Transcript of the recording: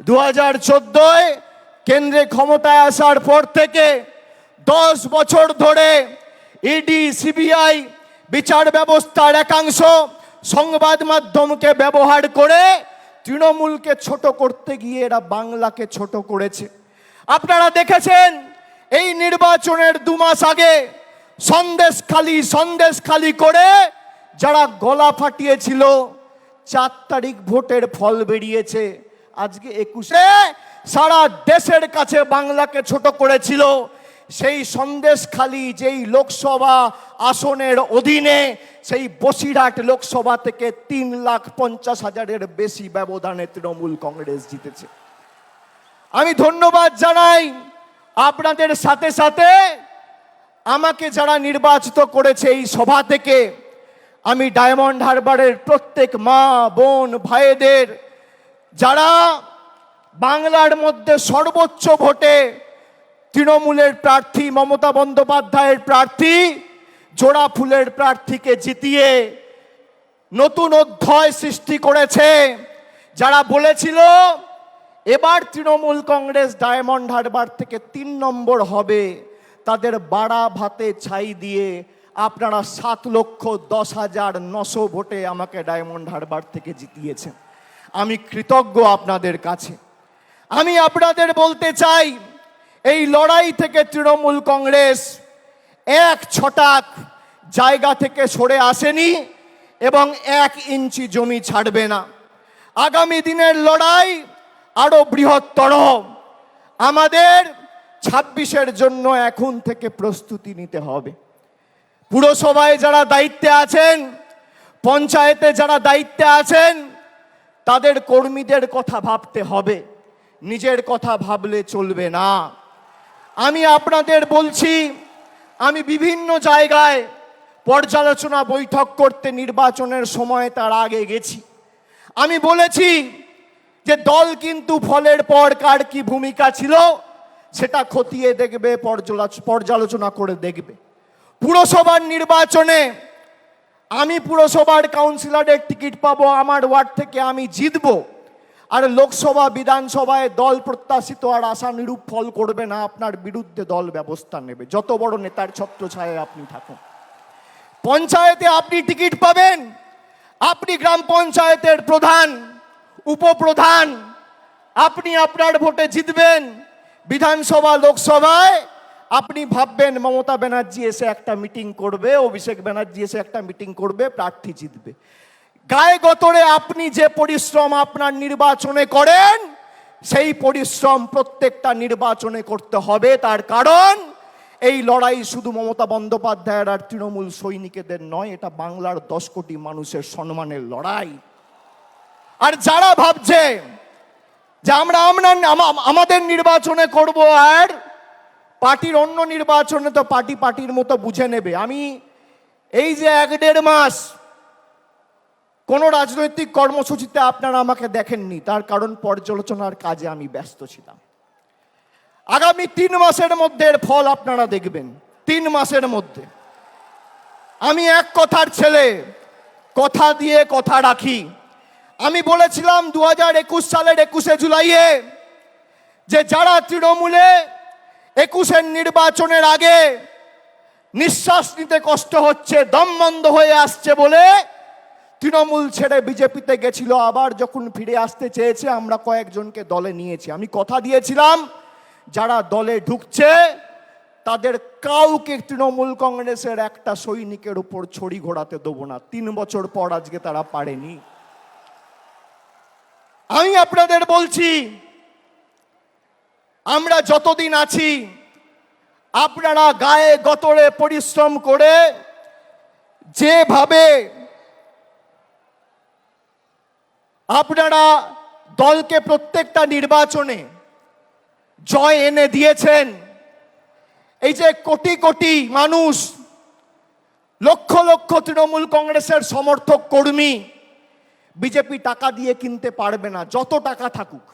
দু হাজার চোদ্দোয় কেন্দ্রে ক্ষমতায় আসার পর থেকে দশ বছর ধরে ইডি, সিবিআই বিচার ব্যবস্থার একাংশ সংবাদ মাধ্যমকে ব্যবহার করে তৃণমূলকে ছোট করতে গিয়ে এরা বাংলাকে ছোট করেছে। আপনারা দেখেছেন, এই নির্বাচনের দু মাস আগে সন্দেশ খালি সন্দেশ খালি করে যারা গলা ফাটিয়েছিল, চার তারিখ ভোটের ফল বেরিয়েছে। আজকে একুশে সারা দেশের কাছে বাংলাকে ছোট করেছিল। সেই সন্দেশ খালি যেই লোকসভা আসনের অধীনে, সেই বসিরহাট লোকসভা থেকে তিন লাখ পঞ্চাশ হাজারের বেশি ব্যবধানে তৃণমূল কংগ্রেস জিতেছে। আমি ধন্যবাদ জানাই। আপনাদের সাথে সাথে আমাকে যারা নির্বাচিত করেছে এই সভা থেকে, আমি ডায়মন্ড হারবারের প্রত্যেক মা, বোন, ভাইদের যারা বাংলার মধ্যে সর্বোচ্চ ভোটে তৃণমূলের প্রার্থী মমতা বন্দ্যোপাধ্যায়ের প্রার্থী, জোড়া ফুলের প্রার্থীকে জিতিয়ে নতুন অধ্যায় সৃষ্টি করেছে। যারা বলেছিল, এবার তৃণমূল কংগ্রেস ডায়মন্ড হারবার থেকে তিন নম্বর হবে। তাদের বাড়া ভাতে ছাই দিয়ে আপনারা সাত লক্ষ দশ হাজার নশো ভোটে আমাকে ডায়মন্ড হারবার থেকে জিতিয়েছেন। আমি কৃতজ্ঞ আপনাদের কাছে। আমি আপনাদের বলতে চাই, এই লড়াই থেকে তৃণমূল কংগ্রেস এক ছটাক জায়গা থেকে সরে আসেনি এবং এক ইঞ্চি জমি ছাড়বে না। আগামী দিনের লড়াই আরও বৃহত্তর। আমাদের ছাব্বিশের জন্য এখন থেকে প্রস্তুতি নিতে হবে। পুরসভায় যারা দায়িত্বে আছেন, পঞ্চায়েতে যারা দায়িত্বে আছেন তাদের কর্মীদের কথা ভাবতে হবে। নিজের কথা ভাবলে চলবে না। আমি আপনাদের বলছি, আমি বিভিন্ন জায়গায় পর্যালোচনা বৈঠক করতে নির্বাচনের সময় তার আগে গেছি। আমি বলেছি যে দল কিন্তু ফলের পর কার কি ভূমিকা ছিল, সেটা খতিয়ে দেখবে পর্যালোচনা করে দেখবে। পুরসভার নির্বাচনে আমি পুরসভার কাউন্সিলরের টিকিট পাবো, আমার ওয়ার্ড থেকে আমি জিতবো। আর লোকসভা, বিধানসভায় দল প্রত্যাশিত আর আশা নিরূপ ফল করবে না, আপনার বিরুদ্ধে দল ব্যবস্থা নেবে। যত বড় নেতার ছত্রছায়ায় আপনি থাকুন। পঞ্চায়েতে আপনি টিকিট পাবেন। আপনি গ্রাম পঞ্চায়েতের প্রধান, উপপ্রধান, আপনি আপনার ভোটে জিতবেন। বিধানসভা, লোকসভায় আপনি ভাববেন, মমতা ব্যানার্জি এসে একটা মিটিং করবে, অভিষেক ব্যানার্জি এসে একটা মিটিং করবে, প্রার্থী জিতবে। গায়ে গতরে আপনি যে পরিশ্রম আপনার নির্বাচনে করেন, সেই পরিশ্রম প্রত্যেকটা নির্বাচনে করতে হবে। তার কারণ, এই লড়াই শুধু মমতা বন্দ্যোপাধ্যায়ের আর তৃণমূল সৈনিকেদের নয়, এটা বাংলার দশ কোটি মানুষের সম্মানের লড়াই। আর যারা ভাবছে যে আমরা আমরা আমাদের নির্বাচনে করব আর পার্টির অন্য নির্বাচনে তো পার্টি পার্টির মতো বুঝে নেবে। আমি এই যে এক দেড় মাস কোনো রাজনৈতিক কর্মসূচিতে আপনারা আমাকে দেখেননি, তার কারণ পর্যালোচনার কাজে আমি ব্যস্ত ছিলাম। আগামী তিন মাসের মধ্যে এর ফল আপনারা দেখবেন, তিন মাসের মধ্যে। আমি এক কথার ছেলে, কথা দিয়ে কথা রাখি। আমি বলেছিলাম দু হাজার একুশ সালের একুশে জুলাইয়ে যে যারা তৃণমূলে একুশের নির্বাচনের আগে নিঃশ্বাস নিতে কষ্ট হচ্ছে, দম বন্ধ হয়ে আসছে বলে তৃণমূল ছেড়ে বিজেপিতে গেছিল। আবার যখন ফিরে আসতে চেয়েছে, আমরা কয়েকজনকে দলে নিয়েছি। আমি কথা দিয়েছিলাম, যারা দলে ঢুকছে, তাদের কাউকে তৃণমূল কংগ্রেসের একটা সৈনিকের উপর ছড়ি ঘোরাতে দেবো না। তিন বছর পর আজকে তারা পারেনি। আমি আপনাদের বলছি আমরা যতদিন আছি, আপনারা গায়ে গতরে পরিশ্রম করে যেভাবে আপনারা দলকে প্রত্যেকটা নির্বাচনে জয় এনে দিয়েছেন, এই যে কোটি কোটি মানুষ, লক্ষ লক্ষ তৃণমূল কংগ্রেসের সমর্থক কর্মী, বিজেপি টাকা দিয়ে কিনতে পারবে না, যত টাকা থাকুক।